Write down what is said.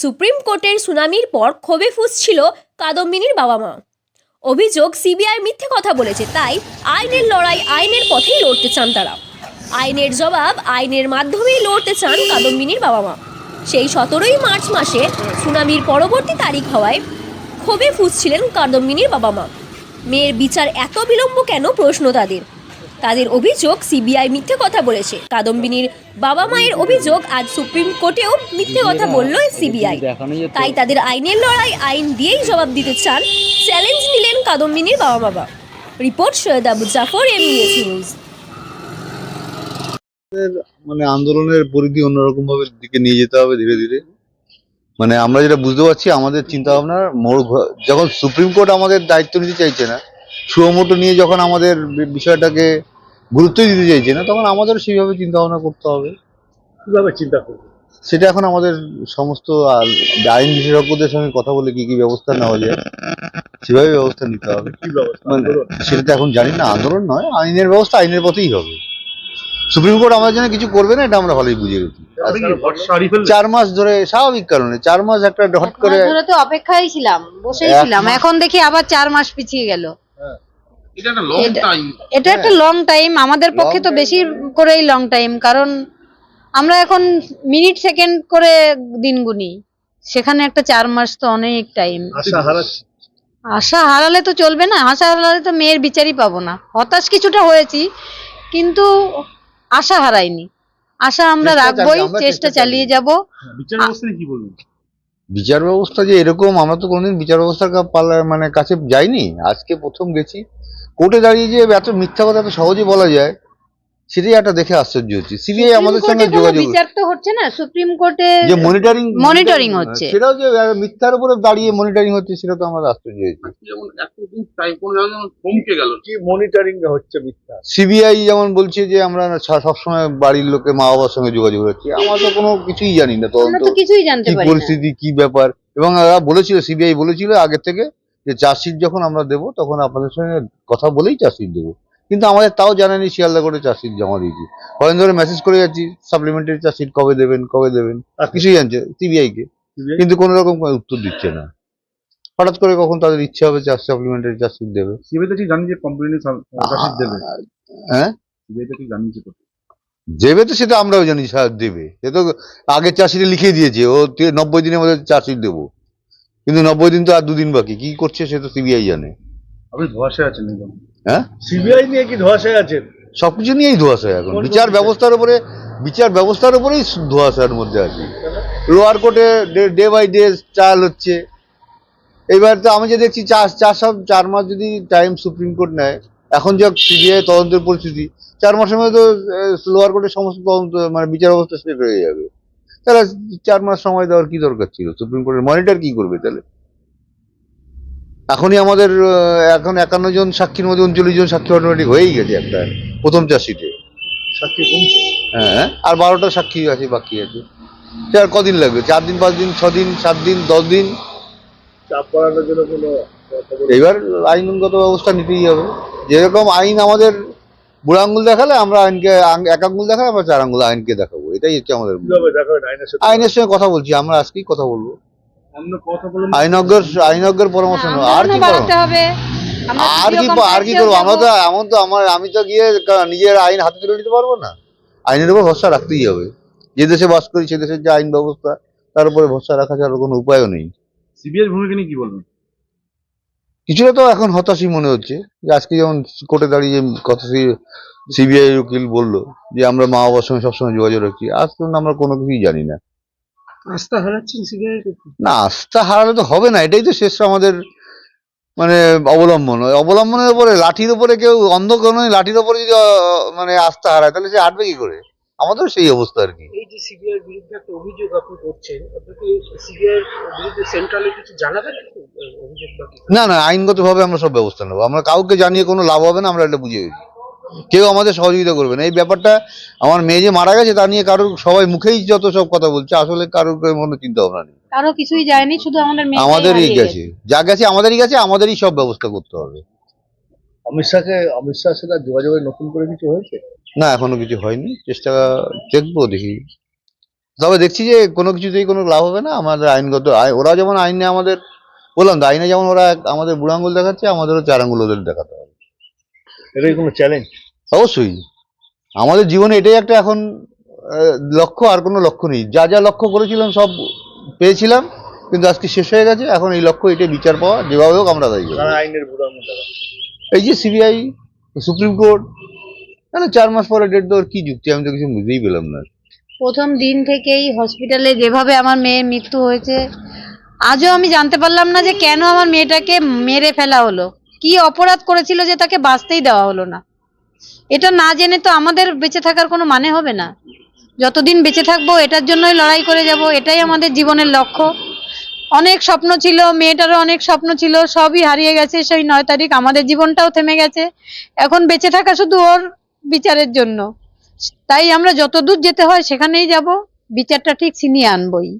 Supreme কোর্টের সুনামির পর ক্ষোভে ফুসছিল কাদম্বিনীর বাবা মা। অভিযোগ সিবিআই মিথ্যে কথা বলেছে, তাই আইনের লড়াই আইনের পথেই লড়তে চান তারা। আইনের জবাব আইনের মাধ্যমেই লড়তে চান কাদম্বিনীর বাবা মা। সেই সতেরোই মার্চ মাসে সুনামির পরবর্তী তারিখ হওয়ায় ক্ষোভে ফুসছিলেন কাদম্বিনীর বাবা মা। মেয়ের বিচার এত বিলম্ব কেন? প্রশ্ন তাদের। তাদের অভিযোগ সিবিআই মিথ্যে কথা বলেছে। কাদম্বিনীর বাবা মায়ের অভিযোগ আজ সুপ্রিম কোর্টেও মিথ্যে কথা বলল সিবিআই। তাই তাদের আইনের লড়াই আইন দিয়েই জবাব দিতে চান, চ্যালেঞ্জ নিলেন কাদম্বিনীর বাবা বাবা report Syed Abu Jafar, MBS news. মানে আন্দোলনের পরিধি অন্যরকম ভাবে দিকে নিয়ে যেতে হবে ধীরে ধীরে। মানে আমরা যেটা বুঝতে পারছি, আমাদের চিন্তা ভাবনার মোড় যখন সুপ্রিম কোর্ট আমাদের দায়িত্ব নিতে চাইছে না সুমোটো নিয়ে যখন আমাদের বিষয়টাকে গুরুত্বই দিতে চাইছে না তখন আমাদের সেইভাবে চিন্তা ভাবনা করতে হবে। কীভাবে চিন্তা করব? সেটা এখন আমাদের সমস্ত আইন বিশেষজ্ঞদের সঙ্গে কথা বলে কি কি ব্যবস্থা নেওয়া যায় সেভাবে ব্যবস্থা নিতে হবে। কি ব্যবস্থা? মানে আন্দোলন? সেটা তো এখন জানি না আন্দোলন নয় আইনের ব্যবস্থা আইনের পথেই হবে। সুপ্রিম কোর্ট আমাদের জন্য কিছু করবে না এটা আমরা ভালোই বুঝে গেছি? চার মাস ধরে স্বাভাবিক কারণে চার মাস একটা হট করে ধরে তো অপেক্ষায় ছিলাম বসেই ছিলাম এখন দেখি আবার চার মাস পিছিয়ে গেল। এটা একটা লং টাইম এটা একটা লং টাইম আমাদের পক্ষে তো বেশি করেই লং টাইম কারণ আমরা এখন মিনিট সেকেন্ড করে দিন গুনি। সেখানে একটা চার মাস তো অনেক টাইম আশা হারালে তো চলবে না আশা হারালে তো মেয়ের বিচারই পাবো না। হতাশ কিছুটা হয়েছি কিন্তু আশা হারাইনি। আশা আমরা রাখবোই চেষ্টা চালিয়ে যাব। বিচার ব্যবস্থা কি বলবেন? বিচার ব্যবস্থা যে এরকম আমরা তো কোনোদিন বিচার ব্যবস্থার মানে কাছে যাইনি। আজকে প্রথম গেছি। কোর্টে দাঁড়িয়ে যে এত মিথ্যা কথা এত সহজে বলা যায় সেটাই একটা দেখে আশ্চর্য হচ্ছে। সিবিআই আমাদের সঙ্গে যোগাযোগ বিচার তো হচ্ছে না? সুপ্রিম কোর্টে যে মনিটরিং Monitoring হচ্ছে। সেটাও যে মিথ্যার উপরে দাঁড়িয়ে মনিটরিং হচ্ছে সেটা তো আমরা আশ্চর্য হয়েছি। যেমন এতদিন টাইম কোনো জায়গায় যেমন থমকে গেল। কি মনিটরিং হচ্ছে মিথ্যা? সিবিআই যেমন বলছে যে আমরা স- সবসময় বাড়ির লোকে মা বাবার সঙ্গে যোগাযোগ রাখছি আমরা তো কোনো কিছুই জানি না তদন্ত। তো কিছুই জানতে কি পারি না। পরিস্থিতি কি ব্যাপার? এবং ওরা বলেছিল সিবিআই বলেছিল আগে থেকে। যে চার্জশিট যখন আমরা দেবো তখন আপনাদের সঙ্গে কথা বলেই চার্জশিট দেবো। কিন্তু আমাদের তাও জানানি শিয়ালদা করে চার্জশিট জমা দিয়েছি। কদিন ধরে মেসেজ করে যাচ্ছি সাপ্লিমেন্টারি চার্জশিট কবে দেবেন কবে দেবেন? আর কিছুই জানছে সিবিআই কে। কিন্তু কোনো রকম উত্তর দিচ্ছে না। হঠাৎ করে কখন তাদের ইচ্ছে হবে চার্জ সাপ্লিমেন্টারি চার্জশিট দেবে? সিবিআই তো ঠিক জানি যে কমপ্লেনে চার্জশিট দেবে। হ্যাঁ? সিবিআই তো ঠিক জানিয়েছে দেবে তো সেটা আমরাও জানি দেবে। সে তো আগে চার্জশিটে লিখে দিয়েছে ও নব্বই দিনের মধ্যে চার্জশিট দেবো। কিন্তু নব্বই দিন তো আর দুদিন বাকি। কি করছে সে তো সিবিআই জানে। আপনি ধোয়াশায় আছেন একদম। হ্যাঁ? সিবিআই নিয়ে কি ধোয়াশায় আছেন? সবকিছু নিয়েই ধোয়াশা এখন। বিচার ব্যবস্থার উপরে বিচার ব্যবস্থার উপরেই ধোয়াশার মধ্যে আছে। লোয়ার কোর্টে ডে বাই ডে ট্রায়াল হচ্ছে। এবার তো আমি যে দেখছি চার চার সব চার মাস যদি টাইম সুপ্রিম কোর্ট নেয় এখন যা সিবিআই তদন্তের পরিস্থিতি চার মাসের মধ্যে তো লোয়ার কোর্টের সমস্ত তদন্ত মানে বিচার ব্যবস্থা শেষ হয়ে যাবে। তাহলে চার মাস সময় দেওয়ার কি দরকার ছিল? সুপ্রিম কোর্টের মনিটর কি করবে তাহলে? এখনই আমাদের এখন একান্ন জন সাক্ষীর মধ্যে উনচল্লিশ জন সাক্ষী অটোমেটিক হয়েই গেছে একটা প্রথম চাষিতে সাক্ষী কমছে? হ্যাঁ আর বারোটা সাক্ষী আছে বাকি আছে। সে আর কদিন লাগবে? চার দিন পাঁচ দিন ছ দিন সাত দিন দশ দিন? চাপ বাড়ানোর জন্য কোনো এবার আইনগত ব্যবস্থা নিতেই হবে। যেরকম আইন আমাদের বুড়ো আঙ্গুল দেখালে আমরা আইনকে এক আঙ্গুল দেখালে আমরা চার আঙ্গুল আইনকে দেখাবো। এটাই হচ্ছে আমাদের আইনের সঙ্গে কথা বলছি আমরা আজকেই কথা বলব। আইনজ্ঞর আইনজ্ঞর পরামর্শ নেব। আর কি আর কি আর কি করব? আমরা তো এমন তো আমার আমি তো গিয়ে নিজের আইন হাতে তুলে নিতে পারব না। আইনের উপর ভরসা রাখতেই হবে। যে দেশে বাস করি সে দেশের যে আইন ব্যবস্থা তার উপরে ভরসা রাখা ছাড়া কোনো উপায়ও নেই। সিবিআই ভূমিকা নিয়ে কি বলবেন? কিছুটা তো এখন হতাশই মনে হচ্ছে। যে আজকে যেমন কোর্টে দাঁড়িয়ে কথা সিবিআই উকিল বলল যে আমরা মা বাবার সঙ্গে সবসময় যোগাযোগ রাখছি আজ পর্যন্ত আমরা কোনো কিছুই জানি না। আস্থা হারাচ্ছেন সিবিআই না আস্থা হারালে তো হবে না এটাই তো শেষ আমাদের মানে অবলম্বন। অবলম্বনের উপরে লাঠির উপরে কেউ অন্ধ কোনো লাঠির উপরে যদি মানে আস্থা হারায় তাহলে সে হাঁটবে কি করে? আমাদেরও সেই অবস্থা আর কি। এই যে সিবিআই বিরুদ্ধে একটা অভিযোগ আপনি করছেন আপনি সিবিআই বিরুদ্ধে সেন্ট্রালে কিছু জানাবেন অভিযোগ না না আইনগত ভাবে আমরা সব ব্যবস্থা নেব। আমরা কাউকে জানিয়ে কোনো লাভ হবে না আমরা এটা বুঝে গেছি কেউ আমাদের সহযোগিতা করবে না। এই ব্যাপারটা আমার মেয়ে যে মারা গেছে তা নিয়ে কারোর সবাই মুখেই যত সব কথা বলছে আসলে কারোর কোনো চিন্তা ভাবনা নেই। কারও কিছুই যায়নি শুধু আমাদের আমাদেরই গেছে। যা গেছে আমাদেরই গেছে আমাদেরই সব ব্যবস্থা করতে হবে। অমিত শাহকে অমিত শাহের সাথে যোগাযোগের নতুন করে কিছু হয়েছে? না এখনও কিছু হয়নি। চেষ্টা দেখব দেখি। তবে দেখছি যে কোনো কিছুতেই কোনো লাভ হবে না। আমাদের আইনগত আই- ওরা যেমন আইনে আমাদের বললাম তো আইনে যেমন ওরা আমাদের বুড়ো আঙুল দেখাচ্ছে আমাদেরও চার আঙুল ওদের দেখাতে হবে। এটাই কোনো চ্যালেঞ্জ অবশ্যই। আমাদের জীবনে এটাই একটা এখন লক্ষ্য আর কোনো লক্ষ্য নেই। যা যা লক্ষ্য করেছিলাম সব পেয়েছিলাম কিন্তু আজকে শেষ হয়ে গেছে। এখন এই লক্ষ্য এটাই বিচার পাওয়া। যেভাবে হোক আমরা দায়ী আইনের এই যে সিবিআই সুপ্রিম কোর্ট মানে চার মাস পরে ডেট দেওয়ার কি যুক্তি? আমি তো কিছু বুঝতেই পেলাম না। প্রথম দিন থেকেই হসপিটালে যেভাবে আমার মেয়ের মৃত্যু হয়েছে, আজও আমি জানতে পারলাম না যে কেন আমার মেয়েটাকে মেরে ফেলা হলো। কি অপরাধ করেছিল যে তাকে বাঁচতেই দেওয়া হলো না। এটা না জেনে তো আমাদের বেঁচে থাকার কোনো মানে হবে না। যতদিন বেঁচে থাকব, এটার জন্যই লড়াই করে যাব, এটাই আমাদের জীবনের লক্ষ্য। অনেক স্বপ্ন ছিল, মেয়েটারও অনেক স্বপ্ন ছিল, সবই হারিয়ে গেছে। সেই নয় তারিখ আমাদের জীবনটাও থেমে গেছে। এখন বেঁচে থাকা শুধু ওর বিচারের জন্য। তাই আমরা যত দূর যেতে হয় সেখানেই যাব। বিচারটা ঠিক ছিনিয়ে আনবই।